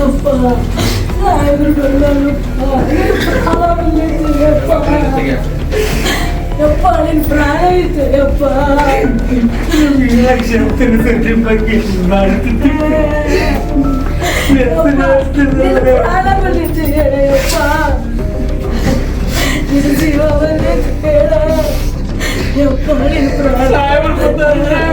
ಯಪ್ಪ ಯಪ್ಪ ನಿನ್ ಪ್ರಾಣ ಐತೆ ಯಪ್ಪ ನಿನ್ ಪ್ರಾಣ ಬಂದೈತೆ ಹೇಳ ಯಪ್ಪ ನಿನ್ ಜೀವ ಬಂದೈತೆ ಹೇಳ ಯಪ್ಪ ನಿನ್ ಪ್ರಾಣ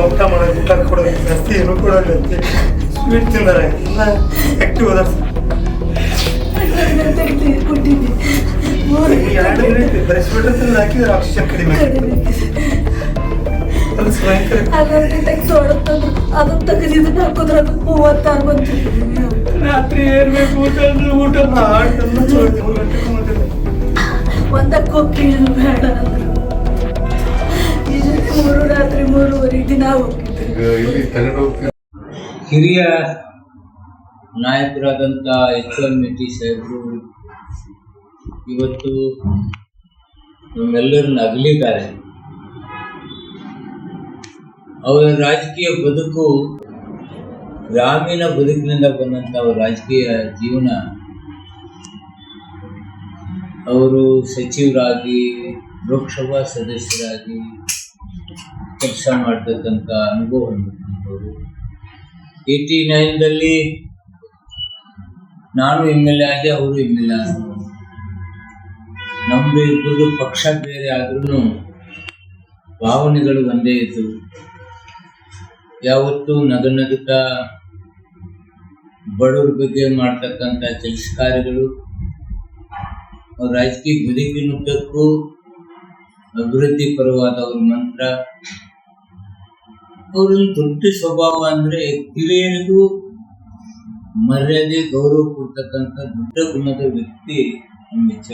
ಊಟ ಮಾಡೋದು ಊಟ ಕೊಡೋದು ಜಾಸ್ತಿ ಏನು ಕೊಡೋಲ್ಲ ಸ್ವೀಟ್ ತಿಂದಾರೆ ಎಲ್ಲ ಆಕ್ಟಿವ್ ಅದ ತಿಂದು ಹಾಕಿದ್ರೆ ಆಕ್ಸಿಜನ್ ಕಡಿಮೆ ರಾತ್ರಿ ಏರ್ಬೇಕು ಊಟ ಊಟ ಆಟನ್ನು ಚೋದಿ ಮೂರು ಒಂದಕ್ಕೆ ಹೋಗ್ಲಿಲ್ಲ ಬೇಡ ಮೂರು ರಾತ್ರಿ ಮೂರುವರೆ ದಿನ ಹೋಗ್ತಿದ್ದೆ. ಹಿರಿಯ ನಾಯಕರಾದಂಥ ಎಚ್ ಎಲ್ ಮೆಟ್ಟಿ ಸಾಹೇಬರು ಇವತ್ತು ನಮ್ಮೆಲ್ಲರನ್ನ ಅಗಲಿದ್ದಾರೆ ಅವರ ರಾಜಕೀಯ ಬದುಕು ಗ್ರಾಮೀಣ ಬದುಕಿನಿಂದ ಬಂದಂತ ಅವರ ರಾಜಕೀಯ ಜೀವನ ಅವರು ಸಚಿವರಾಗಿ ಲೋಕಸಭಾ ಸದಸ್ಯರಾಗಿ ಕೆಲಸ ಮಾಡ್ತಕ್ಕಂಥ ಅನುಭವವನ್ನು ಹೊಂದಿಕೊಂಡವರು ಏಯ್ಟಿ ನೈನ್ದಲ್ಲಿ ನಾನು ಎಂ ಎಲ್ ಎ ಆದೆ ಅವರು ಎಂ ಎಲ್ ಎ ಆದರು. ನಮ್ಮದು ಇಬ್ಬರದು ಪಕ್ಷ ಬೇರೆ ಆದ್ರೂ ಭಾವನೆಗಳು ಒಂದೇ ಇದ್ದವು ಯಾವತ್ತೂ ನಗನಗುತ್ತ ಬಡವ್ರ ಬಗ್ಗೆ ಮಾಡ್ತಕ್ಕಂಥ ಕೆಲಸ ಕಾರ್ಯಗಳು ರಾಜಕೀಯ ಬದುಕಿನುದ್ದಕ್ಕೂ ಅಭಿವೃದ್ಧಿ ಪರವಾದ ಅವ್ರ ಮಂತ್ರ ಅವರಲ್ಲಿ ದೊಡ್ಡ ಸ್ವಭಾವ ಅಂದ್ರೆ ಹಿರಿಯರಿಗೂ ಮರ್ಯಾದೆ ಗೌರವ ಕೊಡ್ತಕ್ಕಂಥ ದೊಡ್ಡ ಗುಣದ ವ್ಯಕ್ತಿ ನಮ್ಮ ಎಚ್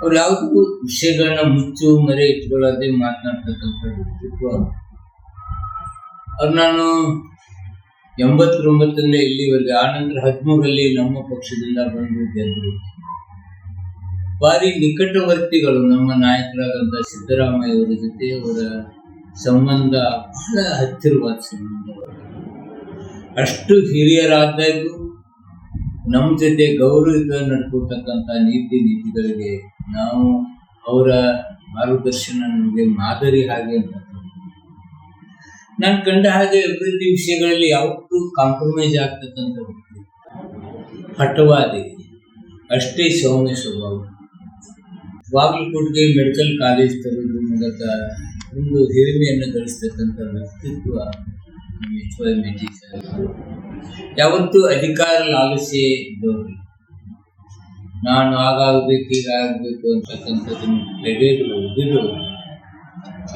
ಅವ್ರು ಯಾವುದಕ್ಕೂ ವಿಷಯಗಳನ್ನ ಮುಚ್ಚು ಮರೆ ಇಟ್ಕೊಳ್ಳದೆ ಮಾತನಾಡ್ತಕ್ಕಂಥ ವ್ಯಕ್ತಿತ್ವ ಅವ್ರು. ನಾನು ಎಂಬತ್ತೊಂಬತ್ತರಿಂದ ಇಲ್ಲಿವರೆಗೆ ಆ ನಂತರ ಹದಿಮೂರರಲ್ಲಿ ನಮ್ಮ ಪಕ್ಷದಿಂದ ಬಂದು ಗೆದ್ದರು ಭಾರಿ ನಿಕಟವರ್ತಿಗಳು ನಮ್ಮ ನಾಯಕರಾದಂಥ ಸಿದ್ದರಾಮಯ್ಯ ಅವರ ಜೊತೆ ಅವರ ಸಂಬಂಧ ಬಹಳ ಹತ್ತಿರವಾದ ಸಂಬಂಧ ಅಷ್ಟು ಹಿರಿಯರಾದಾಗೂ ನಮ್ಮ ಜೊತೆ ಗೌರವದಿಂದ ನಡ್ಕೊಳ್ತಕ್ಕಂಥ ನೀತಿ ನೀತಿಗಳಿಗೆ ನಾವು ಅವರ ಮಾರ್ಗದರ್ಶನ ನಮಗೆ ಮಾದರಿ ಹಾಗೆ ಅಂತ ನಾನು ಕಂಡ ಹಾಗೆ ಅಭಿವೃದ್ಧಿ ವಿಷಯಗಳಲ್ಲಿ ಯಾವತ್ತೂ ಕಾಂಪ್ರಮೈಸ್ ಆಗ್ತಕ್ಕಂಥ ವ್ಯಕ್ತಿ. ಹಠವಾದಿ. ಅಷ್ಟೇ ಸೌಮ್ಯ ಸ್ವಭಾವ. ಬಾಗಲಕೋಟೆಗೆ ಮೆಡಿಕಲ್ ಕಾಲೇಜ್ ತರೋದ್ರ ಮೂಲಕ ಒಂದು ಹಿರಿಮೆಯನ್ನು ಗಳಿಸ್ತಕ್ಕಂಥ ವ್ಯಕ್ತಿತ್ವ ಯಾವತ್ತೂ ಅಧಿಕಾರ ಲಾಲಸೆ ಇದ್ದವರು ನಾನು ಆಗಾಗಬೇಕು ಹೀಗಾಗಬೇಕು ಅಂತಕ್ಕಂಥದ್ದನ್ನು ತೆಗೆದು ಒಡೆದು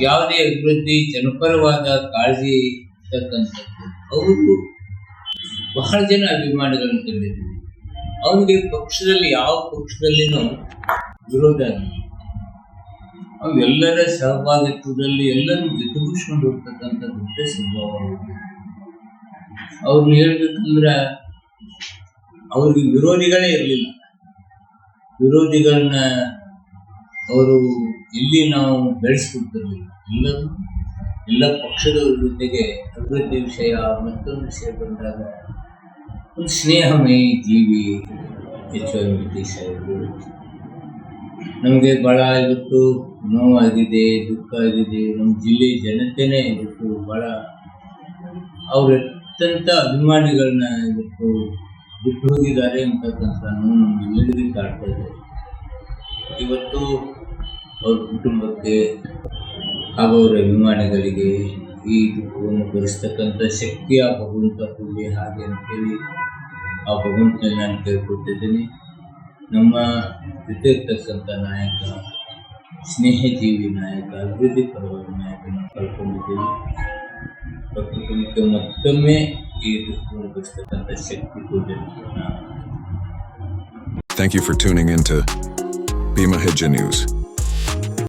ಯಾವುದೇ ಅಭಿವೃದ್ಧಿ, ಜನಪರವಾದ ಕಾಳಜಿ ಇರ್ತಕ್ಕಂಥದ್ದು ಅವರು ಬಹಳ ಜನ ಅಭಿಮಾನಿಗಳನ್ನು ಕಂಡಿದ್ದೀವಿ ಅವನಿಗೆ ಪಕ್ಷದಲ್ಲಿ, ಯಾವ ಪಕ್ಷದಲ್ಲಿನೂ ವಿರೋಧ ಇಲ್ಲ. ಅವು ಎಲ್ಲರ ಸಹಭಾಗಿತ್ವದಲ್ಲಿ ಎಲ್ಲರೂ ಜೊತೆಗೂಡಿಸ್ಕೊಂಡು ಹೋಗ್ತಕ್ಕಂಥ ದೊಡ್ಡ ಅವ್ರದ್ದು. ಅವ್ರನ್ನ ಹೇಳ್ಬೇಕಂದ್ರೆ ಅವ್ರಿಗೆ ವಿರೋಧಿಗಳೇ ಇರಲಿಲ್ಲ. ವಿರೋಧಿಗಳನ್ನ ಅವರು ಎಲ್ಲಿ ನಾವು ಬೆಳೆಸ್ಕೊಡ್ತಿರ್ಲಿಲ್ಲ. ಎಲ್ಲರೂ, ಎಲ್ಲ ಪಕ್ಷದವ್ರ ಜೊತೆಗೆ ಅಭಿವೃದ್ಧಿ ವಿಷಯ, ಮತ್ತೊಂದು ವಿಷಯ ಬಂದಾಗ ಒಂದು ಸ್ನೇಹಮಯಿ ಜೀವಿ ಎಚ್ ವೈ ಸಾಹೇಬರು ನಮಗೆ ಭಾಳ ಇವತ್ತು ನೋವಾಗಿದೆ, ದುಃಖ ಆಗಿದೆ. ನಮ್ಮ ಜಿಲ್ಲೆ ಜನತೆನೇ ಇವತ್ತು ಭಾಳ ಅವ್ರ ಅತ್ಯಂತ ಅಭಿಮಾನಿಗಳನ್ನ ಇವತ್ತು ಬಿಟ್ಟು ಹೋಗಿದ್ದಾರೆ ಅಂತಕ್ಕಂಥ ನೋವು ನಮ್ಗೆಲ್ಲರಿಗೂ ಕಾಡ್ತಾ ಇದೆ ಇವತ್ತು ಅವ್ರ ಕುಟುಂಬಕ್ಕೆ ಹಾಗೂ ಅವರ ಅಭಿಮಾನಿಗಳಿಗೆ ಈ ದುಃಖವನ್ನು ಭರಿಸ್ತಕ್ಕಂಥ ಶಕ್ತಿ, ಆ ಭಗವಂತ ಕೊಡಲಿ ಹಾಗೆ ಅಂತೇಳಿ ಆ ಭಗವಂತನಲ್ಲಿ ನಾನು ಕೇಳ್ಕೊತಿದ್ದೀನಿ ನಮ್ಮ ಜೊತೆ ಇರ್ತಕ್ಕಂಥ ನಾಯಕ, ಸ್ನೇಹಜೀವಿ ನಾಯಕ, ಅಭಿವೃದ್ಧಿ ಪರವಾದ ನಾಯಕನ ಕಳ್ಕೊಂಡಿದ್ದೀವಿ ಅವ್ರ ಕುಟುಂಬಕ್ಕೆ ಮತ್ತೊಮ್ಮೆ ಈ ದುಃಖವನ್ನು ಭರಿಸ್ತಕ್ಕಂಥ ಶಕ್ತಿ ಕೊಡಲಿ ಅಂತ ನಾನು Thank you for tuning in to Bima Hija News.